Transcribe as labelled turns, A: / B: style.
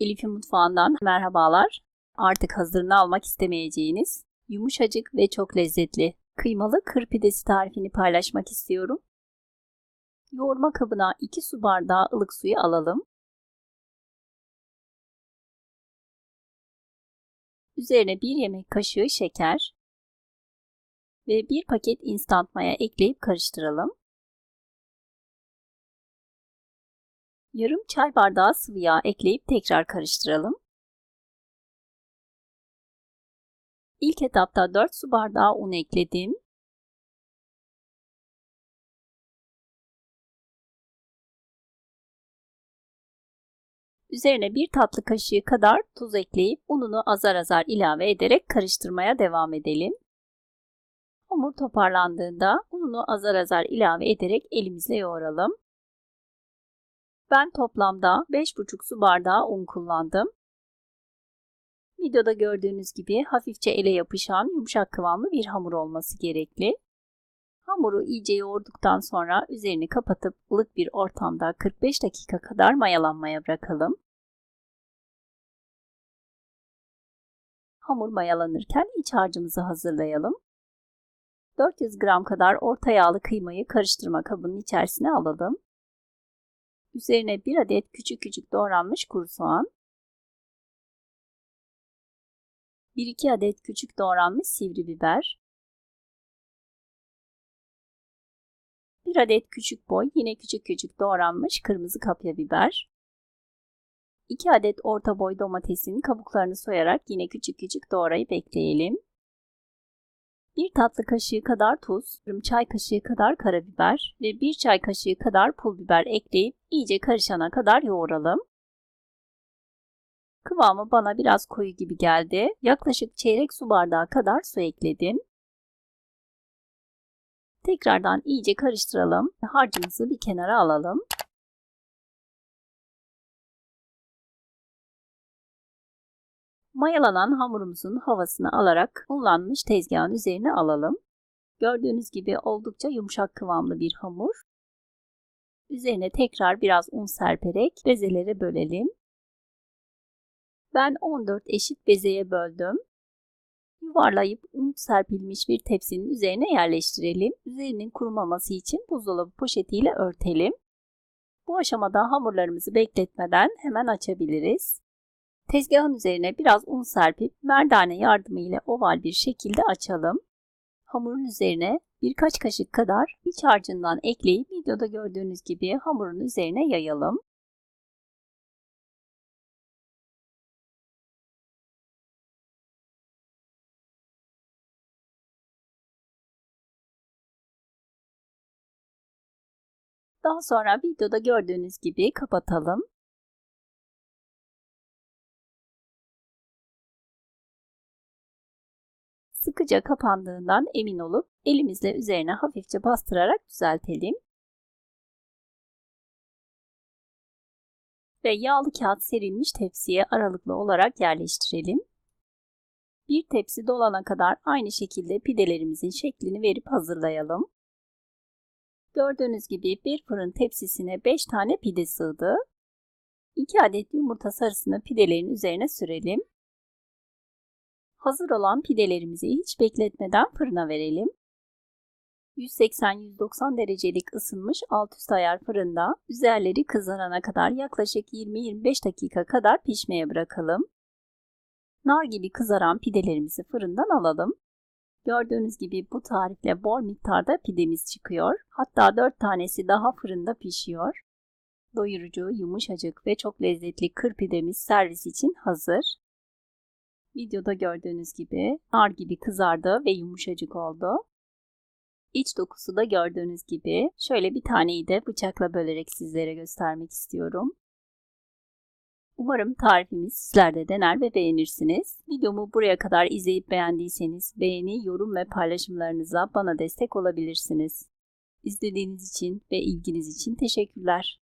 A: Elif'in mutfağından merhabalar. Artık hazırını almak istemeyeceğiniz, yumuşacık ve çok lezzetli kıymalı kır pidesi tarifini paylaşmak istiyorum. Yoğurma kabına 2 su bardağı ılık suyu alalım. Üzerine 1 yemek kaşığı şeker ve 1 paket instant maya ekleyip karıştıralım. Yarım çay bardağı sıvı yağ ekleyip tekrar karıştıralım. İlk etapta 4 su bardağı un ekledim. Üzerine bir tatlı kaşığı kadar tuz ekleyip ununu azar azar ilave ederek karıştırmaya devam edelim. Hamur toparlandığında ununu azar azar ilave ederek elimizle yoğuralım. Ben toplamda 5,5 su bardağı un kullandım. Videoda gördüğünüz gibi hafifçe ele yapışan yumuşak kıvamlı bir hamur olması gerekli. Hamuru iyice yoğurduktan sonra üzerini kapatıp ılık bir ortamda 45 dakika kadar mayalanmaya bırakalım. Hamur mayalanırken iç harcımızı hazırlayalım. 400 gram kadar orta yağlı kıymayı karıştırma kabının içerisine alalım. Üzerine 1 adet küçük küçük doğranmış kuru soğan, 1-2 adet küçük doğranmış sivri biber, 1 adet küçük boy yine küçük küçük doğranmış kırmızı kapya biber, 2 adet orta boy domatesin kabuklarını soyarak yine küçük küçük doğrayıp ekleyelim. 1 tatlı kaşığı kadar tuz, yarım çay kaşığı kadar karabiber ve 1 çay kaşığı kadar pul biber ekleyip iyice karışana kadar yoğuralım. Kıvamı bana biraz koyu gibi geldi. Yaklaşık çeyrek su bardağı kadar su ekledim. Tekrardan iyice karıştıralım. Harcımızı bir kenara alalım. Mayalanan hamurumuzun havasını alarak unlanmış tezgahın üzerine alalım. Gördüğünüz gibi oldukça yumuşak kıvamlı bir hamur. Üzerine tekrar biraz un serperek bezelere bölelim. Ben 14 eşit bezeye böldüm. Yuvarlayıp un serpilmiş bir tepsinin üzerine yerleştirelim. Üzerinin kurumaması için buzdolabı poşetiyle örtelim. Bu aşamada hamurlarımızı bekletmeden hemen açabiliriz. Tezgahın üzerine biraz un serpip merdane yardımıyla oval bir şekilde açalım. Hamurun üzerine birkaç kaşık kadar iç harcından ekleyip videoda gördüğünüz gibi hamurun üzerine yayalım. Daha sonra videoda gördüğünüz gibi kapatalım. Sıkıca kapandığından emin olup elimizle üzerine hafifçe bastırarak düzeltelim. Ve yağlı kağıt serilmiş tepsiye aralıklı olarak yerleştirelim. Bir tepsi dolana kadar aynı şekilde pidelerimizin şeklini verip hazırlayalım. Gördüğünüz gibi bir fırın tepsisine 5 tane pide sığdı. 2 adet yumurta sarısını pidelerin üzerine sürelim. Hazır olan pidelerimizi hiç bekletmeden fırına verelim. 180-190 derecelik ısınmış alt üst ayar fırında üzerleri kızarana kadar yaklaşık 20-25 dakika kadar pişmeye bırakalım. Nar gibi kızaran pidelerimizi fırından alalım. Gördüğünüz gibi bu tarifle bol miktarda pidemiz çıkıyor. Hatta 4 tanesi daha fırında pişiyor. Doyurucu, yumuşacık ve çok lezzetli kır pidemiz servis için hazır. Videoda gördüğünüz gibi nar gibi kızardı ve yumuşacık oldu. İç dokusu da gördüğünüz gibi şöyle bir taneyi de bıçakla bölerek sizlere göstermek istiyorum. Umarım tarifimiz sizler de dener ve beğenirsiniz. Videomu buraya kadar izleyip beğendiyseniz beğeni, yorum ve paylaşımlarınızla bana destek olabilirsiniz. İzlediğiniz için ve ilginiz için teşekkürler.